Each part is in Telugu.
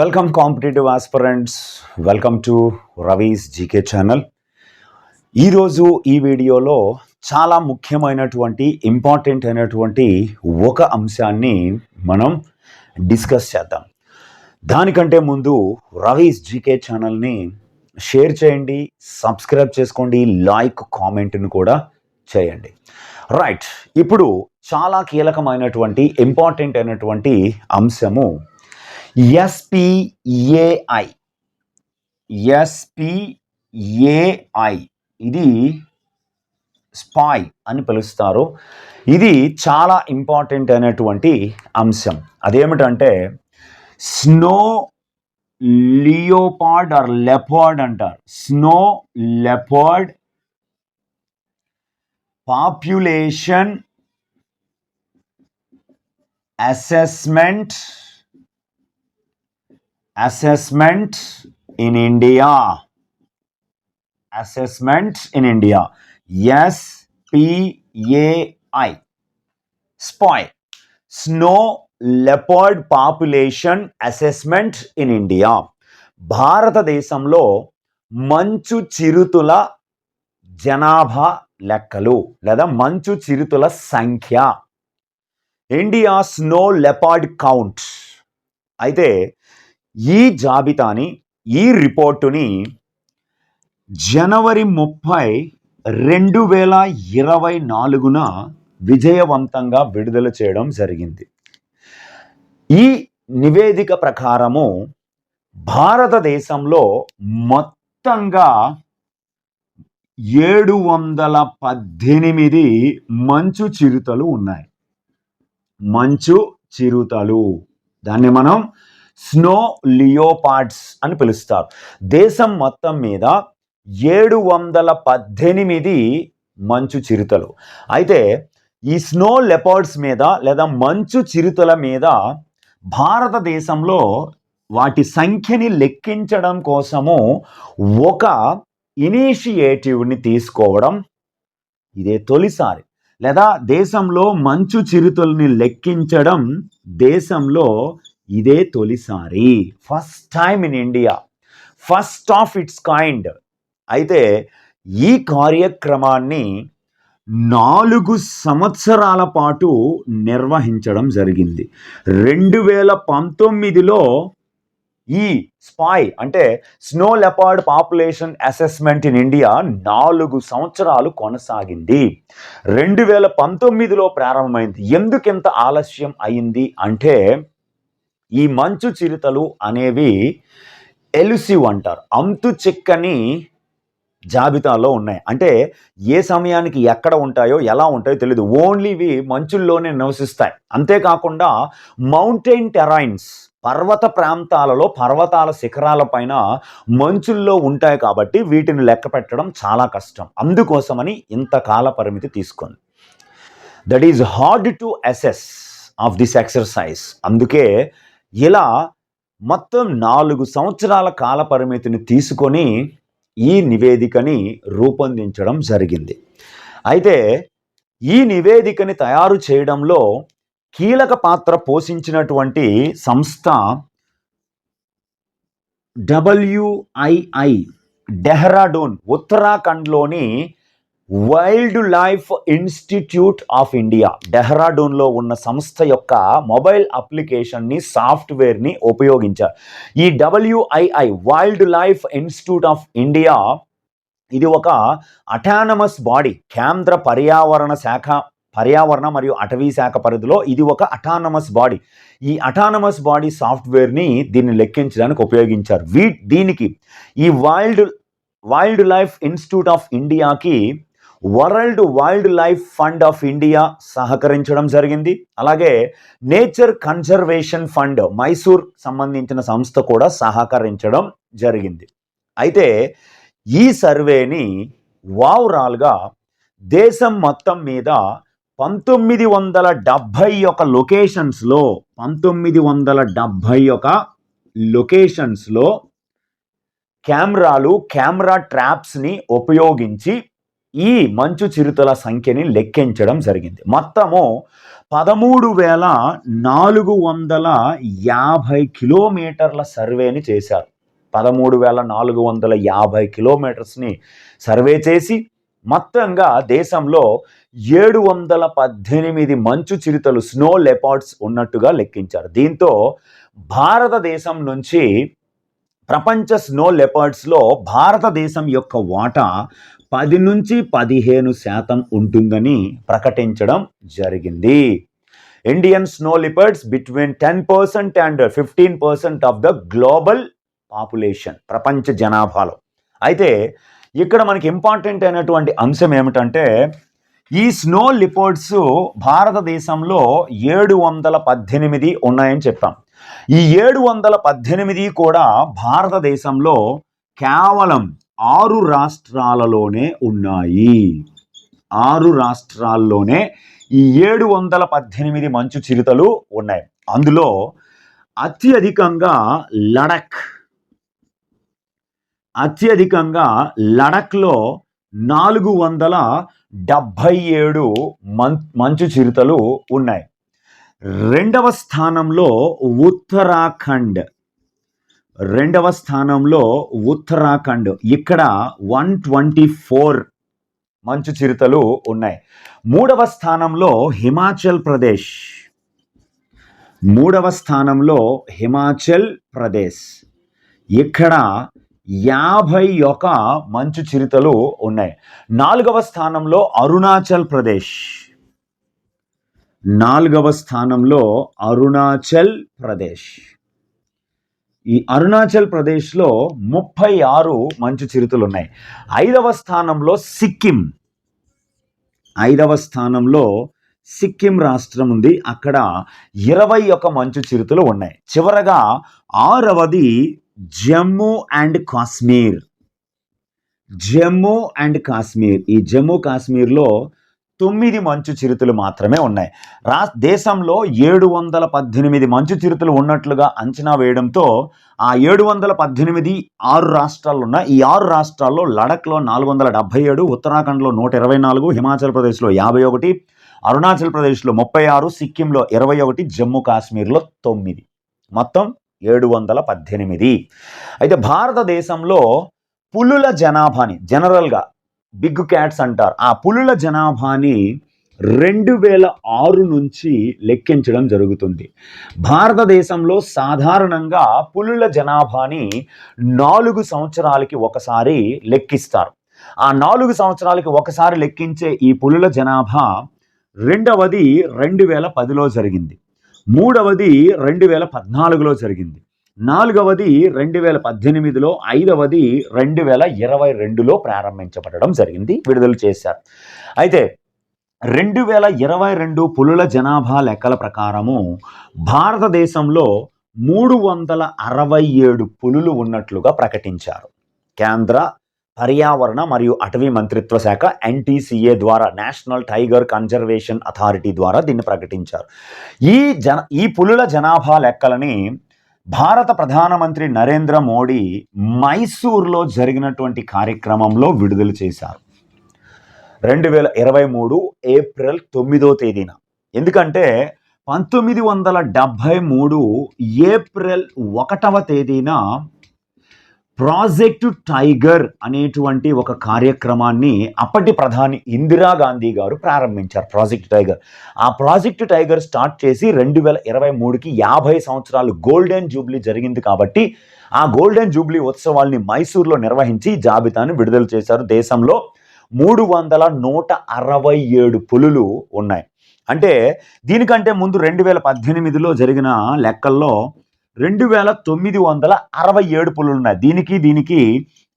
Welcome competitive aspirants welcome to Ravi's GK channel ఈరోజు ఈ వీడియోలో చాలా ముఖ్యమైనటువంటి ఇంపార్టెంట్ అయినటువంటి ఒక అంశాన్ని మనం డిస్కస్ చేద్దాం. దానికంటే ముందు రవీస్ జీకే ఛానల్ని షేర్ చేయండి సబ్స్క్రైబ్ చేసుకోండి లైక్ కామెంట్ని కూడా చేయండి. రైట్ ఇప్పుడు చాలా కీలకమైనటువంటి ఇంపార్టెంట్ అయినటువంటి అంశము ఎస్పిఏఐ ఎస్పిఏఐ ఇది స్పాయ్ అని పిలుస్తారు. ఇది చాలా ఇంపార్టెంట్ అయినటువంటి అంశం. అదేమిటంటే స్నో లియోపార్డ్ ఆర్ లెపర్డ్ అంటారు. Snow leopard population assessment assessment in India assessment in India SPAI SPAI snow leopard population assessment in India భారతదేశంలో మంచు చిరుతుల జనాభా లెక్కలు లేదా మంచు చిరుతుల సంఖ్య. ఇండియా స్నో లెపార్డ్ కౌంట్ అయితే ఈ జాబితాని ఈ రిపోర్టుని జనవరి ముప్పై రెండు వేల ఇరవై నాలుగున విజయవంతంగా విడుదల చేయడం జరిగింది. ఈ నివేదిక ప్రకారము భారతదేశంలో మొత్తంగా ఏడు వందల పద్దెనిమిది మంచు చిరుతలు ఉన్నాయి. మంచు చిరుతలు. దాన్ని మనం స్నో లియోపార్డ్స్ అని పిలుస్తారు. దేశం మొత్తం మీద ఏడు వందల పద్దెనిమిది మంచు చిరుతలు. అయితే ఈ స్నో లెపర్డ్స్ మీద లేదా మంచు చిరుతల మీద భారతదేశంలో వాటి సంఖ్యని లెక్కించడం కోసము ఒక ఇనిషియేటివ్ని తీసుకోవడం ఇదే తొలిసారి. లేదా దేశంలో మంచు చిరుతల్ని లెక్కించడం దేశంలో ఇదే తొలిసారి first time in India first of its kind అయితే ఈ కార్యక్రమాన్ని నాలుగు సంవత్సరాల పాటు నిర్వహించడం జరిగింది. రెండు వేల పంతొమ్మిదిలో ఈ స్పాయ్ అంటే snow leopard population assessment in India నాలుగు సంవత్సరాలు కొనసాగింది. రెండు వేల పంతొమ్మిదిలో ప్రారంభమైంది. ఎందుకింత ఆలస్యం అయింది అంటే ఈ మంచు చిరుతలు అనేవి ఎలుసివ్ అంటారు. అంతు చిక్కని జాబితాలో ఉన్నాయి. అంటే ఏ సమయానికి ఎక్కడ ఉంటాయో ఎలా ఉంటాయో తెలియదు ఓన్లీ ఇవి మంచుల్లోనే నివసిస్తాయి. అంతేకాకుండా మౌంటైన్ టెరైన్స్ పర్వత ప్రాంతాలలో పర్వతాల శిఖరాల పైన మంచుల్లో ఉంటాయి కాబట్టి వీటిని లెక్క పెట్టడం చాలా కష్టం. అందుకోసమని ఇంత కాల పరిమితి తీసుకుంది. That is hard to assess of this exercise అందుకే ఇలా మొత్తం నాలుగు సంవత్సరాల కాల పరిమితిని తీసుకొని ఈ నివేదికని రూపొందించడం జరిగింది. అయితే ఈ నివేదికని తయారు చేయడంలో కీలక పాత్ర పోషించినటువంటి సంస్థ డబ్ల్యూఐఐ డెహ్రాడూన్ ఉత్తరాఖండ్లోని wild life institute of India డెహ్రాడూన్లో ఉన్న సంస్థ యొక్క మొబైల్ అప్లికేషన్ని సాఫ్ట్వేర్ని ఉపయోగించారు. ఈ WII wild life institute of India ఇది ఒక అటానమస్ బాడీ కేంద్ర పర్యావరణ శాఖ పర్యావరణ మరియు అటవీ శాఖ పరిధిలో ఇది ఒక అటానమస్ బాడీ ఈ అటానమస్ బాడీ సాఫ్ట్వేర్ని దీన్ని లెక్కించడానికి ఉపయోగించారు. వీ దీనికి ఈ wild wild life institute of ఇండియాకి world wild life fund of India సహకరించడం జరిగింది. అలాగే నేచర్ కన్జర్వేషన్ ఫండ్ మైసూర్ సంబంధించిన సంస్థ కూడా సహకరించడం జరిగింది. అయితే ఈ సర్వేని ఓవరాల్గా దేశం మొత్తం మీద పంతొమ్మిది వందల డెబ్భై ఒక లొకేషన్స్లో పంతొమ్మిది వందల డెబ్భై ఒక లొకేషన్స్లో కెమెరాలు కెమెరా ట్రాప్స్ని ఉపయోగించి ఈ మంచు చిరుతల సంఖ్యని లెక్కించడం జరిగింది. మొత్తము పదమూడు వేల నాలుగు వందల యాభై కిలోమీటర్ల సర్వేని చేశారు. పదమూడు వేల నాలుగు వందల యాభై కిలోమీటర్స్ని సర్వే చేసి మొత్తంగా దేశంలో ఏడు వందల పద్దెనిమిది మంచు చిరుతలు స్నో లెపార్డ్స్ ఉన్నట్టుగా లెక్కించారు. దీంతో భారతదేశం నుంచి ప్రపంచ స్నో లెపర్డ్స్లో భారతదేశం యొక్క వాటా పది నుంచి పదిహేను శాతం ఉంటుందని ప్రకటించడం జరిగింది. Indian snow leopards between ten percent and fifteen percent of the global population ప్రపంచ జనాభాలో. అయితే ఇక్కడ మనకి ఇంపార్టెంట్ అయినటువంటి అంశం ఏమిటంటే ఈ స్నో లిపర్డ్స్ భారతదేశంలో ఏడు వందల పద్దెనిమిది ఉన్నాయని చెప్పాం. ఈ ఏడు వందల పద్దెనిమిది కూడా భారతదేశంలో కేవలం ఆరు రాష్ట్రాలలోనే ఉన్నాయి. ఆరు రాష్ట్రాల్లోనే ఈ ఏడు వందల పద్దెనిమిది మంచు చిరుతలు ఉన్నాయి. అందులో అత్యధికంగా లడక్. అత్యధికంగా లడఖ్లో నాలుగు వందల డెబ్భై ఏడు మం మంచు చిరుతలు ఉన్నాయి. రెండవ స్థానంలో ఉత్తరాఖండ్. రెండవ స్థానంలో ఉత్తరాఖండ్. ఇక్కడ వన్ ట్వంటీ ఫోర్ మంచు చిరుతలు ఉన్నాయి. మూడవ స్థానంలో హిమాచల్ ప్రదేశ్. మూడవ స్థానంలో హిమాచల్ ప్రదేశ్. ఇక్కడ యాభై ఒక మంచు చిరుతలు ఉన్నాయి. నాలుగవ స్థానంలో అరుణాచల్ ప్రదేశ్. నాలుగవ స్థానంలో అరుణాచల్ ప్రదేశ్. ఈ అరుణాచల్ ప్రదేశ్లో ముప్పై ఆరు మంచు చిరుతలు ఉన్నాయి ఐదవ స్థానంలో సిక్కిం. ఐదవ స్థానంలో సిక్కిం రాష్ట్రం ఉంది. అక్కడ ఇరవై ఒక మంచు చిరుతలు ఉన్నాయి. చివరగా ఆరవది జమ్మూ అండ్ కాశ్మీర్. జమ్మూ అండ్ కాశ్మీర్. ఈ జమ్మూ కాశ్మీర్లో తొమ్మిది మంచు చిరుతలు మాత్రమే ఉన్నాయి. రా దేశంలో ఏడు వందల పద్దెనిమిది మంచు చిరుతలు ఉన్నట్లుగా అంచనా వేయడంతో ఆ ఏడు వందల పద్దెనిమిది ఆరు రాష్ట్రాలు ఉన్నాయి ఈ ఆరు రాష్ట్రాల్లో లడఖ్లో నాలుగు వందల డెబ్బై ఏడు ఉత్తరాఖండ్లో నూట ఇరవై నాలుగు హిమాచల్ ప్రదేశ్లో యాభై ఒకటి అరుణాచల్ ప్రదేశ్లో ముప్పై ఆరు సిక్కింలో ఇరవై ఒకటి జమ్మూ కాశ్మీర్లో తొమ్మిది. మొత్తం ఏడు వందల పద్దెనిమిది అయితే భారతదేశంలో పులుల జనాభాని జనరల్గా బిగ్ క్యాట్స్ అంటారు. ఆ పులుల జనాభాని రెండు వేల ఆరు నుంచి లెక్కించడం జరుగుతుంది. భారతదేశంలో సాధారణంగా పులుల జనాభాని నాలుగు సంవత్సరాలకి ఒకసారి లెక్కిస్తారు. ఆ నాలుగు సంవత్సరాలకి ఒకసారి లెక్కించే ఈ పులుల జనాభా రెండవది రెండు వేల పదిలో జరిగింది. మూడవది రెండు వేల పద్నాలుగులో జరిగింది. నాలుగవది రెండు వేల పద్దెనిమిదిలో ఐదవది రెండు వేల ఇరవై రెండులో ప్రారంభించబడడం జరిగింది విడుదల చేశారు. అయితే రెండు వేల ఇరవై రెండు పులుల జనాభా లెక్కల ప్రకారము భారతదేశంలో మూడు వందల అరవై ఏడు పులులు ఉన్నట్లుగా ప్రకటించారు. కేంద్ర పర్యావరణ మరియు అటవీ మంత్రిత్వ శాఖ ఎన్టీసీఏ ద్వారా నేషనల్ టైగర్ కన్జర్వేషన్ అథారిటీ ద్వారా దీన్ని ప్రకటించారు. ఈ జన ఈ పులుల జనాభా లెక్కలని భారత ప్రధానమంత్రి నరేంద్ర మోడీ మైసూర్లో జరిగినటువంటి కార్యక్రమంలో విడుదల చేశారు. రెండు వేల ఇరవై మూడు ఏప్రిల్ తొమ్మిదో తేదీన. ఎందుకంటే పంతొమ్మిది వందల డెబ్భై మూడు ఏప్రిల్ ఒకటవ తేదీన ప్రాజెక్టు టైగర్ అనేటువంటి ఒక కార్యక్రమాన్ని అప్పటి ప్రధాని ఇందిరాగాంధీ గారు ప్రారంభించారు ప్రాజెక్ట్ టైగర్. ఆ ప్రాజెక్ట్ టైగర్ స్టార్ట్ చేసి రెండు వేల ఇరవై మూడుకి యాభై సంవత్సరాలు గోల్డెన్ జూబ్లీ జరిగింది కాబట్టి ఆ గోల్డెన్ జూబ్లీ ఉత్సవాల్ని మైసూర్లో నిర్వహించి జాబితాను విడుదల చేశారు. దేశంలో మూడు వందల నూట అరవై ఏడు పులులు ఉన్నాయి. అంటే దీనికంటే ముందు రెండు వేల పద్దెనిమిదిలో జరిగిన లెక్కల్లో రెండు వేల తొమ్మిది వందల అరవై ఏడు పులులు ఉన్నాయి దీనికి దీనికి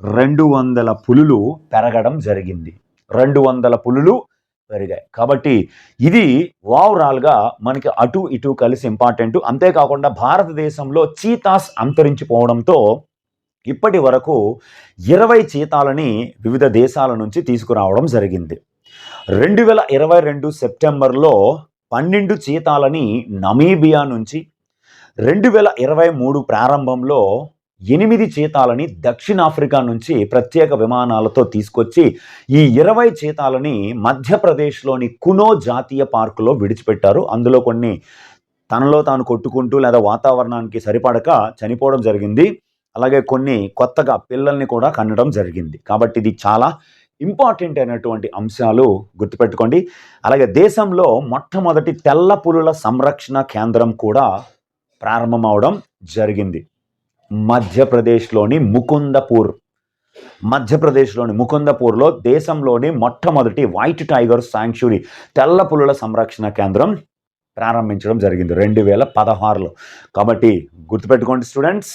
రెండు వందల పులులు పెరగడం జరిగింది. రెండు వందల పులులు పెరిగాయి. కాబట్టి ఇది ఓవరాల్గా మనకి అటు ఇటు కలిసి ఇంపార్టెంట్. అంతేకాకుండా భారతదేశంలో చీతాస్ అంతరించిపోవడంతో ఇప్పటి వరకు ఇరవై చీతాలని వివిధ దేశాల నుంచి తీసుకురావడం జరిగింది. రెండు వేల ఇరవై రెండు సెప్టెంబర్లో పన్నెండు చీతాలని నమీబియా నుంచి రెండు వేల ఇరవై మూడు ప్రారంభంలో ఎనిమిది చీతాలని దక్షిణాఫ్రికా నుంచి ప్రత్యేక విమానాలతో తీసుకొచ్చి ఈ ఇరవై చీతాలని మధ్యప్రదేశ్లోని కునో జాతీయ పార్కులో విడిచిపెట్టారు. అందులో కొన్ని తనలో తాను కొట్టుకుంటూ లేదా వాతావరణానికి సరిపడక చనిపోవడం జరిగింది. అలాగే కొన్ని కొత్తగా పిల్లల్ని కూడా కనడం జరిగింది. కాబట్టి ఇది చాలా ఇంపార్టెంట్ అయినటువంటి అంశాలు గుర్తుపెట్టుకోండి. అలాగే దేశంలో మొట్టమొదటి తెల్ల పులుల సంరక్షణ కేంద్రం కూడా ప్రారంభమవడం జరిగింది. మధ్యప్రదేశ్లోని ముకుందపూర్ మధ్యప్రదేశ్లోని ముకుందపూర్లో దేశంలోని మొట్టమొదటి వైట్ టైగర్ శాంక్చురీ తెల్ల పులుల సంరక్షణ కేంద్రం ప్రారంభించడం జరిగింది. రెండు వేల పదహారులో. కాబట్టి గుర్తుపెట్టుకోండి స్టూడెంట్స్.